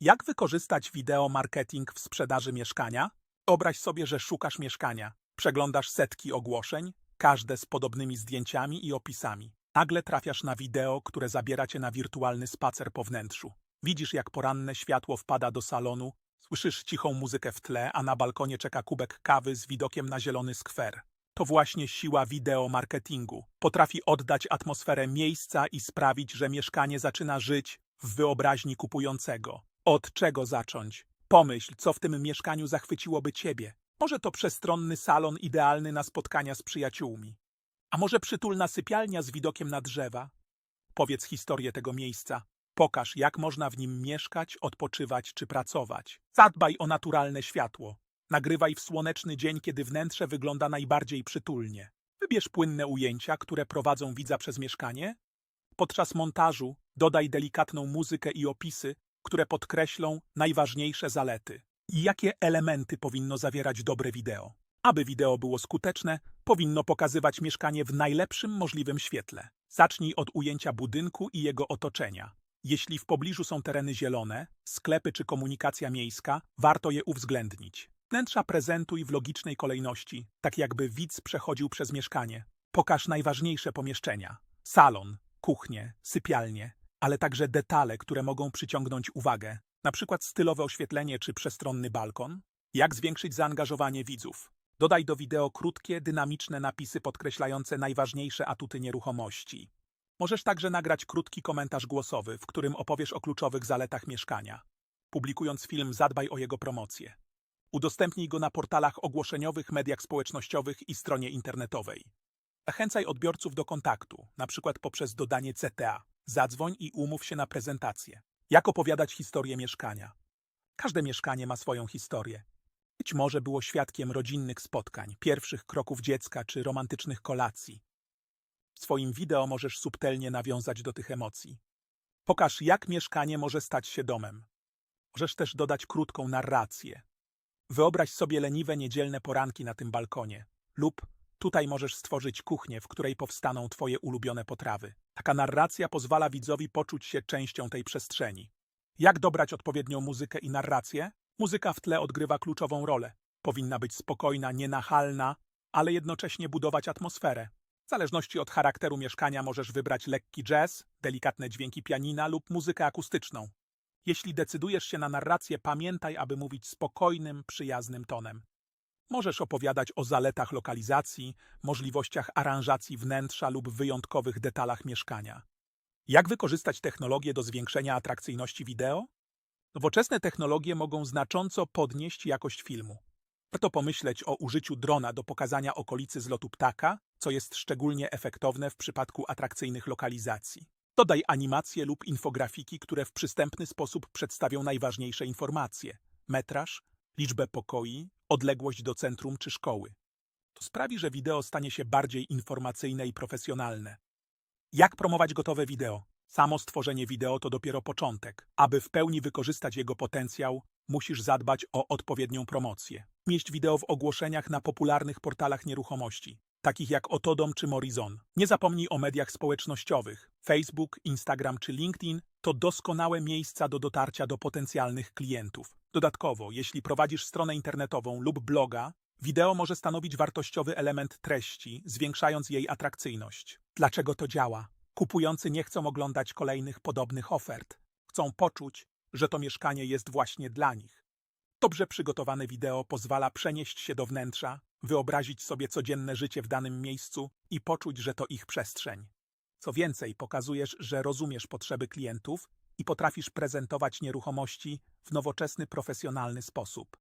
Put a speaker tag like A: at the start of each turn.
A: Jak wykorzystać wideo marketing w sprzedaży mieszkania? Wyobraź sobie, że szukasz mieszkania. Przeglądasz setki ogłoszeń, każde z podobnymi zdjęciami i opisami. Nagle trafiasz na wideo, które zabiera cię na wirtualny spacer po wnętrzu. Widzisz, jak poranne światło wpada do salonu, słyszysz cichą muzykę w tle, a na balkonie czeka kubek kawy z widokiem na zielony skwer. To właśnie siła wideo marketingu. Potrafi oddać atmosferę miejsca i sprawić, że mieszkanie zaczyna żyć w wyobraźni kupującego. Od czego zacząć? Pomyśl, co w tym mieszkaniu zachwyciłoby ciebie. Może to przestronny salon idealny na spotkania z przyjaciółmi. A może przytulna sypialnia z widokiem na drzewa? Powiedz historię tego miejsca. Pokaż, jak można w nim mieszkać, odpoczywać czy pracować. Zadbaj o naturalne światło. Nagrywaj w słoneczny dzień, kiedy wnętrze wygląda najbardziej przytulnie. Wybierz płynne ujęcia, które prowadzą widza przez mieszkanie. Podczas montażu dodaj delikatną muzykę i opisy, które podkreślą najważniejsze zalety. I jakie elementy powinno zawierać dobre wideo? Aby wideo było skuteczne, powinno pokazywać mieszkanie w najlepszym możliwym świetle. Zacznij od ujęcia budynku i jego otoczenia. Jeśli w pobliżu są tereny zielone, sklepy czy komunikacja miejska, warto je uwzględnić. Wnętrza prezentuj w logicznej kolejności, tak jakby widz przechodził przez mieszkanie. Pokaż najważniejsze pomieszczenia. Salon, kuchnię, sypialnię, ale także detale, które mogą przyciągnąć uwagę, przykład stylowe oświetlenie czy przestronny balkon. Jak zwiększyć zaangażowanie widzów? Dodaj do wideo krótkie, dynamiczne napisy podkreślające najważniejsze atuty nieruchomości. Możesz także nagrać krótki komentarz głosowy, w którym opowiesz o kluczowych zaletach mieszkania. Publikując film, zadbaj o jego promocję. Udostępnij go na portalach ogłoszeniowych, mediach społecznościowych i stronie internetowej. Zachęcaj odbiorców do kontaktu, np. poprzez dodanie CTA. Zadzwoń i umów się na prezentację. Jak opowiadać historię mieszkania? Każde mieszkanie ma swoją historię. Być może było świadkiem rodzinnych spotkań, pierwszych kroków dziecka czy romantycznych kolacji. W swoim wideo możesz subtelnie nawiązać do tych emocji. Pokaż, jak mieszkanie może stać się domem. Możesz też dodać krótką narrację. Wyobraź sobie leniwe niedzielne poranki na tym balkonie. Lub tutaj możesz stworzyć kuchnię, w której powstaną twoje ulubione potrawy. Taka narracja pozwala widzowi poczuć się częścią tej przestrzeni. Jak dobrać odpowiednią muzykę i narrację? Muzyka w tle odgrywa kluczową rolę. Powinna być spokojna, nienachalna, ale jednocześnie budować atmosferę. W zależności od charakteru mieszkania możesz wybrać lekki jazz, delikatne dźwięki pianina lub muzykę akustyczną. Jeśli decydujesz się na narrację, pamiętaj, aby mówić spokojnym, przyjaznym tonem. Możesz opowiadać o zaletach lokalizacji, możliwościach aranżacji wnętrza lub wyjątkowych detalach mieszkania. Jak wykorzystać technologię do zwiększenia atrakcyjności wideo? Nowoczesne technologie mogą znacząco podnieść jakość filmu. Warto pomyśleć o użyciu drona do pokazania okolicy z lotu ptaka, co jest szczególnie efektowne w przypadku atrakcyjnych lokalizacji. Dodaj animacje lub infografiki, które w przystępny sposób przedstawią najważniejsze informacje metraż, liczbę pokoi, odległość do centrum czy szkoły. To sprawi, że wideo stanie się bardziej informacyjne i profesjonalne. Jak promować gotowe wideo? Samo stworzenie wideo to dopiero początek. Aby w pełni wykorzystać jego potencjał, musisz zadbać o odpowiednią promocję. Mieść wideo w ogłoszeniach na popularnych portalach nieruchomości, takich jak Otodom czy Morizon. Nie zapomnij o mediach społecznościowych. Facebook, Instagram czy LinkedIn to doskonałe miejsca do dotarcia do potencjalnych klientów. Dodatkowo, jeśli prowadzisz stronę internetową lub bloga, wideo może stanowić wartościowy element treści, zwiększając jej atrakcyjność. Dlaczego to działa? Kupujący nie chcą oglądać kolejnych podobnych ofert. Chcą poczuć, że to mieszkanie jest właśnie dla nich. Dobrze przygotowane wideo pozwala przenieść się do wnętrza, wyobrazić sobie codzienne życie w danym miejscu i poczuć, że to ich przestrzeń. Co więcej, pokazujesz, że rozumiesz potrzeby klientów i potrafisz prezentować nieruchomości w nowoczesny, profesjonalny sposób.